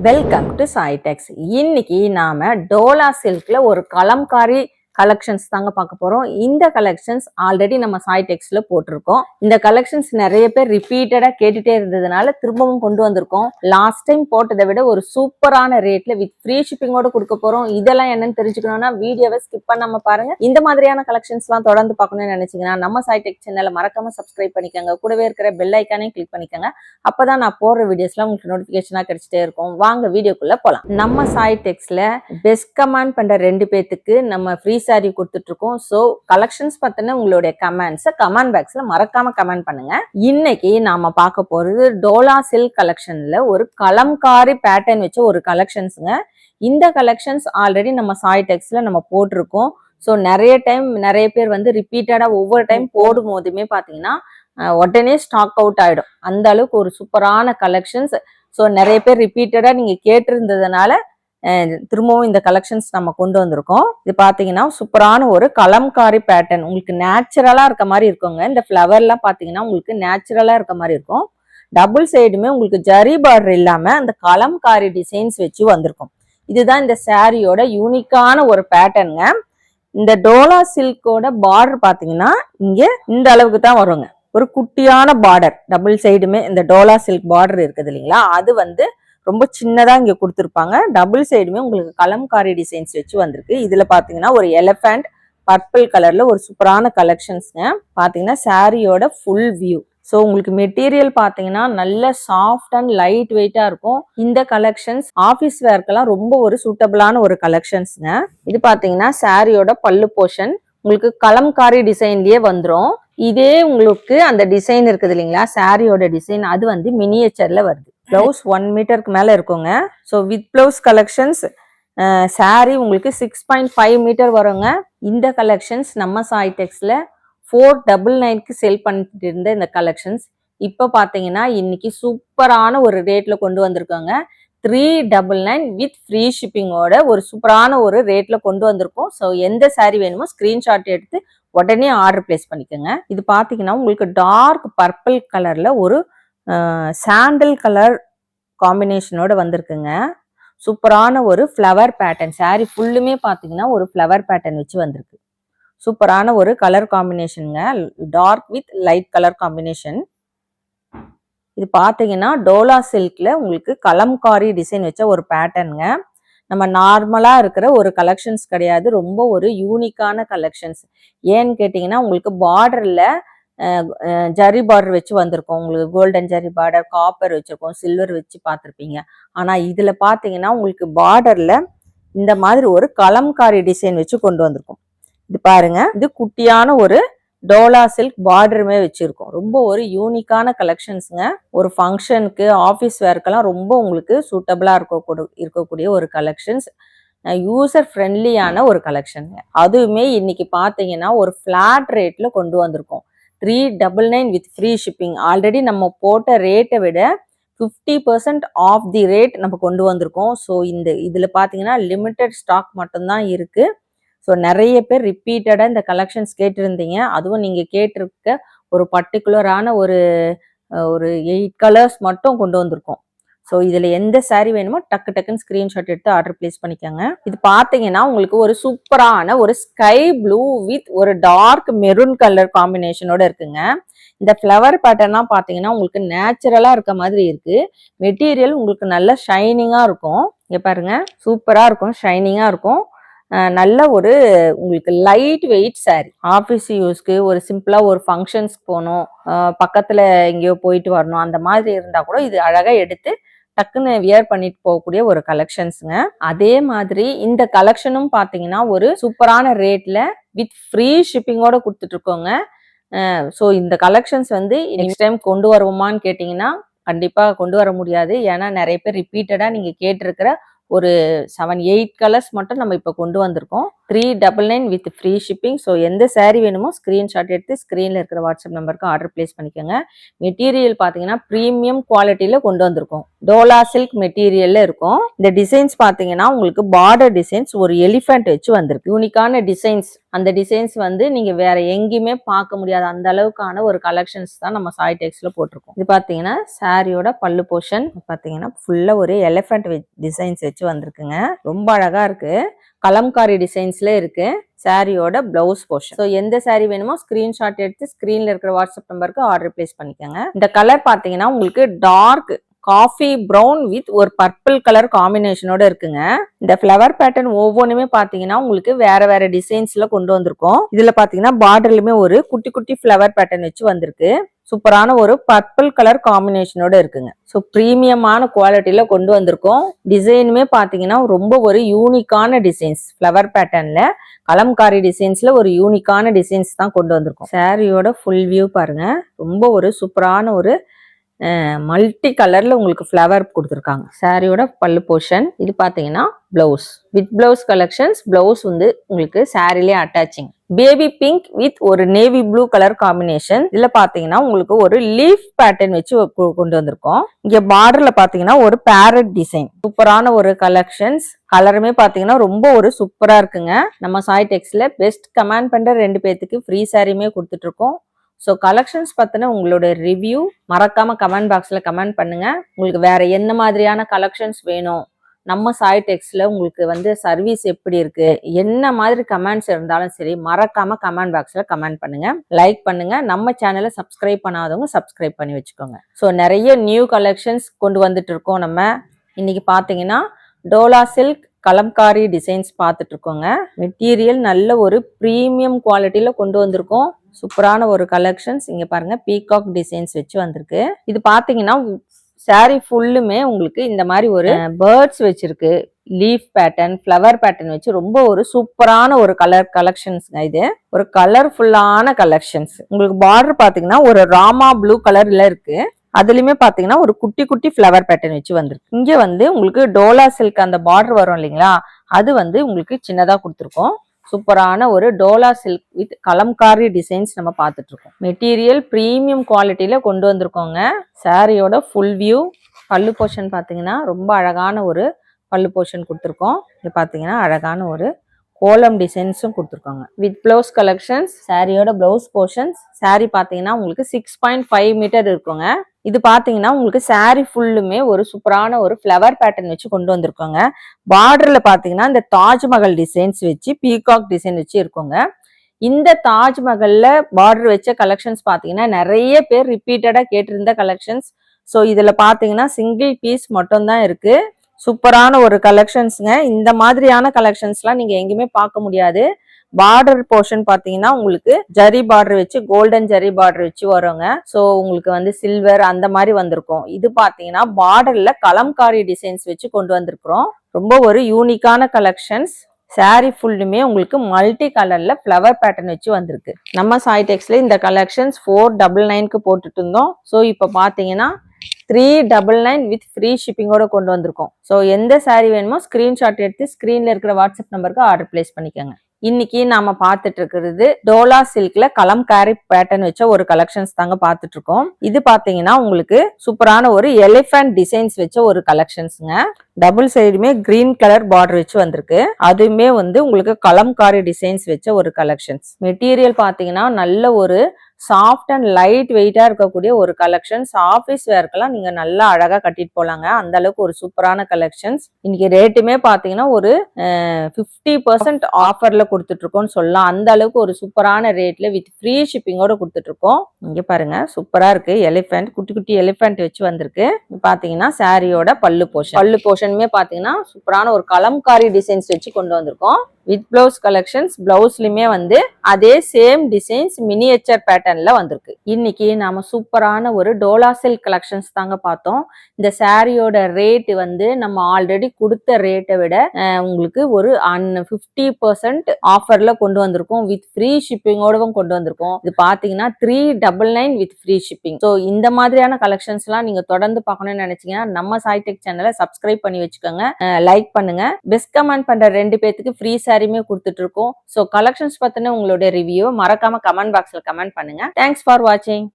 Welcome to சாய்டெக்ஸ் இன்னைக்கு நாம டோலா சில்க்ல ஒரு கலம்காரி கலெக்ஷன்ஸ் தாங்க பார்க்க போகிறோம் இந்த கலெக்ஷன்ஸ் ஆல்ரெடி நம்ம சாய் சாய்டெக்ஸ்ல போட்டிருக்கோம். இந்த கலெக்ஷன்ஸ் நிறைய பேர் ரிப்பீட்டடாக கேட்டுட்டே இருந்ததுனால திரும்பவும் கொண்டு வந்திருக்கோம். லாஸ்ட் டைம் போட்டதை விட ஒரு சூப்பரான ரேட்ல வித் ஃப்ரீ ஷிப்பிங்கோட கொடுக்க போகிறோம் இதெல்லாம் என்னன்னு தெரிஞ்சுக்கணும்னா வீடியோவை ஸ்கிப் பண்ணாம பாருங்க. இந்த மாதிரியான கலெக்ஷன்ஸ்லாம் தொடர்ந்து பார்க்கணும்னு நினைச்சீங்கன்னா நம்ம சாய்டெக் சேனலை மறக்காம சப்ஸ்கிரைப் பண்ணிக்கோங்க. கூடவே இருக்கிற பெல் ஐக்கானையும் கிளிக் பண்ணிக்கோங்க. அப்பதான் நான் போடுற வீடியோஸ்லாம் உங்களுக்கு நோட்டிஃபிகேஷனாக கிடைச்சிட்டே இருக்கும். வாங்க வீடியோக்குள்ள போகலாம் நம்ம சாய் டெக்ஸ்ல பெஸ்ட் கமெண்ட் பண்ற ரெண்டு பேத்துக்கு நம்ம ஃப்ரீ சாரி கொடுத்துட்ருக்கோம். ஸோ கலெக்ஷன்ஸ் பற்றின உங்களுடைய கமெண்ட்ஸை கமெண்ட் பாக்ஸில் மறக்காமல் கமெண்ட் பண்ணுங்கள் இன்னைக்கு நாம் பார்க்க போகிறது டோலா சில்க் கலெக்ஷனில் ஒரு கலம்காரி பேட்டர்ன் வச்ச ஒரு கலெக்ஷன்ஸுங்க இந்த கலெக்ஷன்ஸ் ஆல்ரெடி நம்ம சாய் டெக்ஸில் நம்ம போட்டிருக்கோம். ஸோ நிறைய டைம் நிறைய பேர் வந்து ரிப்பீட்டடாக ஒவ்வொரு டைம் போடும் போதுமே பார்த்தீங்கன்னா உடனே ஸ்டாக் அவுட் ஆகிடும் அந்த அளவுக்கு ஒரு சூப்பரான கலெக்ஷன்ஸ் ஸோ நிறைய பேர் ரிப்பீட்டடாக நீங்கள் கேட்டிருந்ததுனால திரும்பவும் இந்த கலெக்ஷன்ஸ் நம்ம கொண்டு வந்திருக்கோம். இது பார்த்தீங்கன்னா சூப்பரான ஒரு கலம்காரி பேட்டர்ன் உங்களுக்கு நேச்சுரலாக இருக்க மாதிரி இருக்குங்க. இந்த ஃப்ளவர்லாம் பார்த்தீங்கன்னா உங்களுக்கு நேச்சுரலாக இருக்க மாதிரி இருக்கும். டபுள் சைடுமே உங்களுக்கு ஜரி பார்டர் இல்லாமல் அந்த கலம்காரி டிசைன்ஸ் வச்சு வந்திருக்கும். இதுதான் இந்த சாரியோட யூனிக்கான ஒரு பேட்டர்னுங்க இந்த டோலா சில்கோட பார்டர் பார்த்தீங்கன்னா இங்கே இந்த அளவுக்கு தான் வருங்க. ஒரு குட்டியான பார்டர் டபுள் சைடுமே இந்த டோலா சில்க் பார்டர் இருக்குது இல்லைங்களா? அது வந்து ரொம்ப சின்னதா இங்க கொடுத்துருப்பாங்க. டபுள் சைடுமே உங்களுக்கு கலம்காரி டிசைன்ஸ் வச்சு வந்திருக்கு. இதுல பாத்தீங்கன்னா ஒரு எலஃபண்ட் பர்பிள் கலர்ல ஒரு சூப்பரான கலெக்ஷன்ஸ்ங்க பாத்தீங்கன்னா சாரியோட ஃபுல் வியூ ஸோ உங்களுக்கு மெட்டீரியல் பார்த்தீங்கன்னா நல்ல சாஃப்ட் அண்ட் லைட் வெயிட்டாக இருக்கும். இந்த கலெக்ஷன்ஸ் ஆஃபீஸ் வேர்க்கெல்லாம் ரொம்ப ஒரு சூட்டபிளான ஒரு கலெக்ஷன்ஸ்ங்க இது பார்த்தீங்கன்னா சாரியோட பல்லு போர்ஷன் உங்களுக்கு கலம்காரி டிசைன்லயே வந்துடும் இதே உங்களுக்கு அந்த டிசைன் இருக்குது இல்லைங்களா? சாரியோட டிசைன் அது வந்து மினியேச்சர்ல வருது. ப்ளவுஸ் ஒன் மீட்டருக்கு மேலே இருக்குங்க. So with blouse collections sari உங்களுக்கு சிக்ஸ் பாயிண்ட் ஃபைவ் மீட்டர் வருங்க. இந்த கலெக்ஷன்ஸ் நம்ம சாய்டெக்ஸ்ல ஃபோர் டபுள் நைன்க்கு செல் பண்ணிட்டு இருந்த இந்த கலெக்ஷன்ஸ் இப்போ பார்த்தீங்கன்னா இன்னைக்கு சூப்பரான ஒரு ரேட்டில் கொண்டு வந்திருக்கோங்க. Three double nine with free ஷிப்பிங்கோட ஒரு சூப்பரான ஒரு ரேட்டில் கொண்டு வந்திருக்கோம். ஸோ எந்த சாரீ வேணுமோ ஸ்க்ரீன்ஷாட் எடுத்து உடனே ஆர்டர் பிளேஸ் பண்ணிக்கோங்க. இது பார்த்தீங்கன்னா உங்களுக்கு டார்க் பர்பிள் கலரில் ஒரு சாண்டல் கலர் காம்பினேஷனோட வந்திருக்குங்க. சூப்பரான ஒரு ஃப்ளவர் பேட்டர்ன் saree ஃபுல்லுமே பார்த்தீங்கன்னா ஒரு ஃப்ளவர் பேட்டர்ன் வச்சு வந்திருக்கு. சூப்பரான ஒரு colour காம்பினேஷனுங்க dark with light colour combination இது பார்த்தீங்கன்னா டோலா சில்கில் உங்களுக்கு கலம்காரி டிசைன் வச்ச ஒரு பேட்டர்னுங்க நம்ம நார்மலாக இருக்கிற ஒரு கலெக்ஷன்ஸ் கிடையாது. ரொம்ப ஒரு யூனிக்கான கலெக்ஷன்ஸ் ஏன்னு கேட்டிங்கன்னா உங்களுக்கு பார்டரில் ஜரி பார்டர் வச்சு வந்திருக்கும். உங்களுக்கு கோல்டன் ஜரி பார்டர் காப்பர் வச்சுருக்கோம் சில்வர் வச்சு பார்த்துருப்பீங்க. ஆனால் இதில் பார்த்தீங்கன்னா உங்களுக்கு பார்டரில் இந்த மாதிரி ஒரு கலம்காரி டிசைன் வச்சு கொண்டு வந்திருக்கும். இது பாருங்க இது குட்டியான ஒரு டோலா சில்க் பார்டருமே வச்சுருக்கோம். ரொம்ப ஒரு யூனிக்கான கலெக்ஷன்ஸுங்க ஒரு ஃபங்க்ஷனுக்கு ஆஃபீஸ் வேர்க்கெல்லாம் ரொம்ப உங்களுக்கு சூட்டபிளாக இருக்கக்கூட இருக்கக்கூடிய ஒரு கலெக்ஷன்ஸ் யூசர் ஃப்ரெண்ட்லியான ஒரு கலெக்ஷனுங்க அதுவுமே இன்னைக்கு பார்த்தீங்கன்னா ஒரு ஃப்ளாட் ரேட்டில் கொண்டு வந்திருக்கோம். Three double nine with free shipping already நம்ம போட்ட ரேட்டை விட fifty percent off the rate நம்ம கொண்டு வந்திருக்கோம். ஸோ இந்த இதில் பார்த்தீங்கன்னா லிமிட்டட் ஸ்டாக் மட்டும்தான் இருக்குது ஸோ நிறைய பேர் ரிப்பீட்டடாக இந்த கலெக்ஷன்ஸ் கேட்டிருந்தீங்க. அதுவும் நீங்கள் கேட்டிருக்க ஒரு பர்டிகுலரான ஒரு ஒரு எயிட் கலர்ஸ் மட்டும் கொண்டு வந்திருக்கோம். ஸோ இதில் எந்த சாரீ வேணுமோ டக்கு டக்குன்னு ஸ்க்ரீன்ஷாட் எடுத்து ஆர்டர் பிளேஸ் பண்ணிக்கோங்க. இது பார்த்தீங்கன்னா உங்களுக்கு ஒரு சூப்பரான ஒரு ஸ்கை ப்ளூ வித் ஒரு டார்க் மெரூன் கலர் காம்பினேஷனோட இருக்குங்க. இந்த ஃப்ளவர் பேட்டர்ன்லாம் பார்த்தீங்கன்னா உங்களுக்கு நேச்சுரலாக இருக்க மாதிரி இருக்குது மெட்டீரியல் உங்களுக்கு நல்ல ஷைனிங்காக இருக்கும். இங்கே பாருங்க சூப்பராக இருக்கும் ஷைனிங்காக இருக்கும். நல்ல ஒரு உங்களுக்கு லைட் வெயிட் சாரி ஆஃபீஸ் யூஸ்க்கு ஒரு சிம்பிளாக ஒரு ஃபங்க்ஷன்ஸ்க்கு போகணும். பக்கத்தில் எங்கேயோ போயிட்டு வரணும். அந்த மாதிரி இருந்தால் கூட இது அழகாக எடுத்து டக்குன்னு வியர் பண்ணிட்டு போகக்கூடிய ஒரு கலெக்ஷன்ஸுங்க அதே மாதிரி இந்த கலெக்ஷனும் பார்த்தீங்கன்னா ஒரு சூப்பரான ரேட்ல வித் ஃப்ரீ ஷிப்பிங்கோட கொடுத்துட்டு இருக்கோங்க ஸோ இந்த கலெக்ஷன்ஸ் வந்து நெக்ஸ்ட் டைம் கொண்டு வருவோமான்னு கேட்டிங்கன்னா கண்டிப்பாக கொண்டு வர முடியாது. ஏன்னா நிறைய பேர் ரிப்பீட்டடாக நீங்கள் கேட்டிருக்கிற ஒரு செவன் எயிட் கலர்ஸ் மட்டும் நம்ம இப்போ கொண்டு வந்திருக்கோம். Three double nine with free shipping so எந்த சேரீ வேணுமோ ஸ்க்ரீன்ஷாட் எடுத்து ஸ்க்ரீனில் இருக்கிற வாட்ஸ்அப் நம்பருக்கு ஆர்டர் பிளேஸ் பண்ணிக்கோங்க. மெட்டீரியல் பார்த்தீங்கன்னா ப்ரீமியம் குவாலிட்டியில் கொண்டு வந்திருக்கோம். டோலா சில்க் மெட்டீரியலில் இருக்கும். இந்த டிசைன்ஸ் பார்த்தீங்கன்னா உங்களுக்கு பார்டர் டிசைன்ஸ் ஒரு எலிஃபெண்ட் வச்சு வந்திருக்கு. யூனிக்கான டிசைன்ஸ் அந்த டிசைன்ஸ் வந்து நீங்கள் வேற எங்கேயுமே பார்க்க முடியாத அந்த அளவுக்கான ஒரு கலெக்ஷன்ஸ் தான் நம்ம சாய் டெக்ஸில் போட்டிருக்கோம். இது பார்த்தீங்கன்னா சாரியோட பல்லு போர்ஷன் பார்த்தீங்கன்னா ஃபுல்லாக ஒரு எலிஃபென்ட் டிசைன்ஸ் வச்சு வந்திருக்குங்க. ரொம்ப அழகாக இருக்குது கலம்காரி டிசைன்ஸ்ல இருக்கு. சாரியோட பிளவுஸ் போர்ஷன் ஸோ எந்த சாரி வேணுமோ ஸ்கிரீன்ஷாட் எடுத்து ஸ்கிரீன்ல இருக்கிற வாட்ஸ்அப் நம்பருக்கு ஆர்டர் பிளேஸ் பண்ணிக்கோங்க. இந்த கலர் பார்த்தீங்கன்னா உங்களுக்கு டார்க் காஃபி ப்ரௌன் வித் ஒரு பர்பிள் கலர் காம்பினேஷனோட இருக்குங்க. இந்த ஃப்ளவர் பேட்டர்ன் ஒவ்வொன்றுமே பார்த்தீங்கன்னா உங்களுக்கு வேற வேற டிசைன்ஸ்ல கொண்டு வந்திருக்கோம். இதுல பார்த்தீங்கன்னா பார்டர்லுமே ஒரு குட்டி குட்டி ஃப்ளவர் பேட்டர்ன் வச்சு வந்திருக்கு. சூப்பரான ஒரு பர்பிள் கலர் காம்பினேஷனோட இருக்குங்க. ஸோ ப்ரீமியமான குவாலிட்டியில கொண்டு வந்திருக்கோம். டிசைனுமே பார்த்தீங்கன்னா ரொம்ப ஒரு யூனிக்கான டிசைன்ஸ் ஃப்ளவர் பேட்டர்ன்ல கலம்காரி டிசைன்ஸ்ல ஒரு யூனிக்கான டிசைன்ஸ் தான் கொண்டு வந்திருக்கோம். சாரியோட ஃபுல் வியூ பாருங்க. ரொம்ப ஒரு சூப்பரான ஒரு மல்டி கலர்ல உங்களுக்கு ஃப்ளவர் கொடுத்துருக்காங்க. சாரியோட பல்லு போர்ஷன் இது பார்த்தீங்கன்னா blouse with blouse collections blouse வந்து உங்களுக்கு சாரிலே அட்டாச்சிங் பேபி பிங்க் வித் ஒரு நேவி ப்ளூ கலர் காம்பினேஷன் இதுல பாத்தீங்கன்னா உங்களுக்கு ஒரு லீஃப் பேட்டர்ன் வச்சு கொ- கொண்டு வந்திருக்கோம். இங்க பார்டர்ல பாத்தீங்கன்னா ஒரு பேரட் டிசைன் சூப்பரான ஒரு கலெக்ஷன்ஸ் கலருமே பாத்தீங்கன்னா ரொம்ப ஒரு சூப்பரா இருக்குங்க. நம்ம சாய் டெக்ஸ்ல பெஸ்ட் கமெண்ட் பண்ற ரெண்டு பேத்துக்கு ஃப்ரீ சாரியுமே கொடுத்துட்டு இருக்கோம் ஸோ கலெக்ஷன்ஸ் பற்றின உங்களோட ரிவ்யூ மறக்காம கமெண்ட் பாக்ஸ்ல கமெண்ட் பண்ணுங்க. உங்களுக்கு வேற என்ன மாதிரியான கலெக்ஷன்ஸ் வேணும்? நம்ம சாய் டெக்ஸ்ட்ல உங்களுக்கு வந்து சர்வீஸ் எப்படி இருக்கு என்ன மாதிரி கமெண்ட்ஸ் இருந்தாலும் சரி மறக்காம கமெண்ட் பாக்ஸ்ல கமெண்ட் பண்ணுங்க. லைக் பண்ணுங்க. நம்ம சேனலை சப்ஸ்கிரைப் பண்ணாதவங்க சப்ஸ்கிரைப் பண்ணி வச்சுக்கோங்க. ஸோ நிறைய நியூ கலெக்ஷன்ஸ் கொண்டு வந்துட்டு இருக்கோம் நம்ம. இன்னைக்கு பாத்தீங்கன்னா டோலா சில்க் கலம்காரி டிசைன்ஸ் பார்த்துட்டு இருக்கோங்க. மெட்டீரியல் நல்ல ஒரு ப்ரீமியம் குவாலிட்டியில கொண்டு வந்திருக்கோம். சூப்பரான ஒரு கலெக்ஷன்ஸ் இங்க பாருங்க. பீகாக் டிசைன்ஸ் வச்சு வந்திருக்கு. இது பாத்தீங்கன்னா saree ஃபுல்லுமே உங்களுக்கு இந்த மாதிரி ஒரு பேர்ட்ஸ் வச்சிருக்கு. லீஃப் பேட்டர்ன் ஃப்ளவர் பேட்டர்ன் வச்சு ரொம்ப ஒரு சூப்பரான ஒரு கலர் கலெக்ஷன்ஸ்ங்க இது. ஒரு கலர்ஃபுல்லான கலெக்ஷன்ஸ் உங்களுக்கு பார்டர் பாத்தீங்கன்னா ஒரு ராமா ப்ளூ கலர்ல இருக்கு. அதுலயுமே பாத்தீங்கன்னா ஒரு குட்டி குட்டி ஃப்ளவர் பேட்டர்ன் வச்சு வந்திருக்கு. இங்க வந்து உங்களுக்கு டோலா சில்க் அந்த பார்டர் வரும் இல்லைங்களா? அது வந்து உங்களுக்கு சின்னதா கொடுத்துருக்கோம். சூப்பரான ஒரு Dola silk with Kalamkari designs நம்ம பார்த்துட்டு இருக்கோம் மெட்டீரியல் ப்ரீமியம் குவாலிட்டியில கொண்டு வந்திருக்கோங்க. சாரியோட ஃபுல் வியூ பல்லு போர்ஷன் பார்த்தீங்கன்னா ரொம்ப அழகான ஒரு பல்லு போர்ஷன் கொடுத்துருக்கோம். இது பார்த்தீங்கன்னா அழகான ஒரு கோலம் டிசைன்ஸும் கொடுத்துருக்காங்க. வித் ப்ளவுஸ் கலெக்ஷன்ஸ் சாரியோட ப்ளவுஸ் போர்ஷன்ஸ் சாரி பார்த்தீங்கன்னா உங்களுக்கு சிக்ஸ் பாயிண்ட் ஃபைவ் மீட்டர் இருக்குங்க. இது பார்த்தீங்கன்னா உங்களுக்கு சாரி ஃபுல்லுமே ஒரு சூப்பரான ஒரு ஃப்ளவர் பேட்டர்ன் வச்சு கொண்டு வந்திருக்கோங்க. பார்டரில் பார்த்தீங்கன்னா இந்த தாஜ்மஹல் டிசைன்ஸ் வச்சு பீகாக் டிசைன் வச்சு இருக்குங்க. இந்த தாஜ்மஹல்ல பார்டர் வச்ச கலெக்ஷன்ஸ் பார்த்தீங்கன்னா நிறைய பேர் ரிப்பீட்டடாக கேட்டிருந்த கலெக்ஷன்ஸ் ஸோ இதில் பார்த்தீங்கன்னா சிங்கிள் பீஸ் மட்டும் தான் சூப்பரான ஒரு கலெக்ஷன்ஸுங்க இந்த மாதிரியான கலெக்ஷன்ஸ்லாம் நீங்கள் எங்கேயுமே பார்க்க முடியாது. பார்டர் போர்ஷன் பார்த்தீங்கன்னா உங்களுக்கு ஜரி பார்டர் வச்சு கோல்டன் ஜரி பார்டர் வச்சு வருங்க. ஸோ உங்களுக்கு வந்து சில்வர் அந்த மாதிரி வந்திருக்கும். இது பார்த்தீங்கன்னா பார்டரில் கலம்காரி டிசைன்ஸ் வச்சு கொண்டு வந்திருக்கிறோம். ரொம்ப ஒரு யூனிக்கான கலெக்ஷன்ஸ் saree ஃபுல்லுமே உங்களுக்கு மல்டி கலரில் ஃப்ளவர் பேட்டர்ன் வச்சு வந்திருக்கு. நம்ம சாய்டெக்ஸில் இந்த கலெக்ஷன்ஸ் ஃபோர் டபுள் நைன்க்கு போட்டுட்டு இருந்தோம். ஸோ இப்போ பார்த்தீங்கன்னா three double nine with free ஷிப்பிங்கோட கொண்டு வந்திருக்கோம். ஸோ எந்த சாரீ வேணுமோ ஸ்க்ரீன்ஷாட் எடுத்து ஸ்க்ரீன்ல இருக்கிற வாட்ஸ்அப் நம்பருக்கு ஆர்டர் பிளேஸ் பண்ணிக்கோங்க. இன்னைக்கு நாம பார்த்துட்டு இருக்கிறது டோலா சில்க்ல கலம்காரி பேட்டர்ன் வச்ச ஒரு கலெக்ஷன்ஸ் தாங்க பார்த்துட்டு இருக்கோம். இது பாத்தீங்கன்னா உங்களுக்கு சூப்பரான ஒரு எலிஃபண்ட் டிசைன்ஸ் வச்ச ஒரு கலெக்ஷன்ஸ்ங்க டபுள் சைடுமே கிரீன் கலர் பார்டர் வச்சு வந்திருக்கு. அதுவுமே வந்து உங்களுக்கு கலம்காரி டிசைன்ஸ் வச்ச ஒரு கலெக்ஷன்ஸ் மெட்டீரியல் பாத்தீங்கன்னா நல்ல ஒரு சாஃப்ட் அண்ட் லைட் வெயிட்டாக இருக்கக்கூடிய ஒரு கலெக்ஷன்ஸ் ஆஃபீஸ் வேர்க்கெல்லாம் நீங்கள் நல்லா அழகாக கட்டிட்டு போலாங்க. அந்த அளவுக்கு ஒரு சூப்பரான கலெக்ஷன்ஸ் இன்னைக்கு ரேட்டுமே பார்த்தீங்கன்னா ஒரு ஃபிஃப்டி பர்சன்ட் ஆஃபர்ல கொடுத்துட்ருக்கோம்னு சொல்லலாம். அந்த அளவுக்கு ஒரு சூப்பரான ரேட்ல வித் ஃப்ரீ ஷிப்பிங்கோட கொடுத்துட்ருக்கோம். இங்கே பாருங்க சூப்பராக இருக்கு. எலிஃபென்ட் குட்டி குட்டி எலிஃபென்ட் வச்சு வந்திருக்கு. பார்த்தீங்கன்னா சாரியோட பல்லு போர்ஷன் பல்லு போர்ஷனுமே பார்த்தீங்கன்னா சூப்பரான ஒரு கலம்காரி டிசைன்ஸ் வச்சு கொண்டு வந்திருக்கோம். வித் பிளவுஸ் கலெக்ஷன்ஸ் பிளவுஸ்லையுமே வந்து அதே சேம் டிசைன்ஸ் மினியேச்சர் பேட்டர்ன்ல வந்திருக்கு. இன்னைக்கு நாம சூப்பரான ஒரு டோலா சில்க் கலெக்ஷன்ஸ் தாங்க பார்த்தோம். இந்த சாரியோட ரேட்டு வந்து நம்ம ஆல்ரெடி கொடுத்த ரேட்டை விட உங்களுக்கு ஒரு அன் ஃபிஃப்டி பர்சன்ட் ஆஃபர்ல கொண்டு வந்திருக்கோம். வித் ஃப்ரீ ஷிப்பிங்கோடவும் கொண்டு வந்திருக்கோம். இது பாத்தீங்கன்னா three double nine with free shipping so இந்த மாதிரியான கலெக்ஷன்ஸ் எல்லாம் நீங்க தொடர்ந்து பார்க்கணும்னு நினைச்சீங்கன்னா நம்ம சாய்டெக் சேனலை சப்ஸ்கிரைப் பண்ணி வச்சுக்கோங்க. லைக் பண்ணுங்க. பெஸ்ட் கமெண்ட் பண்ற ரெண்டு பேத்துக்கு ஃப்ரீ சாரியுமே கொடுத்துட்டு இருக்கோம் ஸோ கலெக்ஷன்ஸ் பத்தின உங்களுடைய ரிவ்யூ மறக்காம கமெண்ட் பாக்ஸ்ல கமெண்ட் பண்ணுங்க. தேங்க்ஸ் ஃபார் வாட்சிங்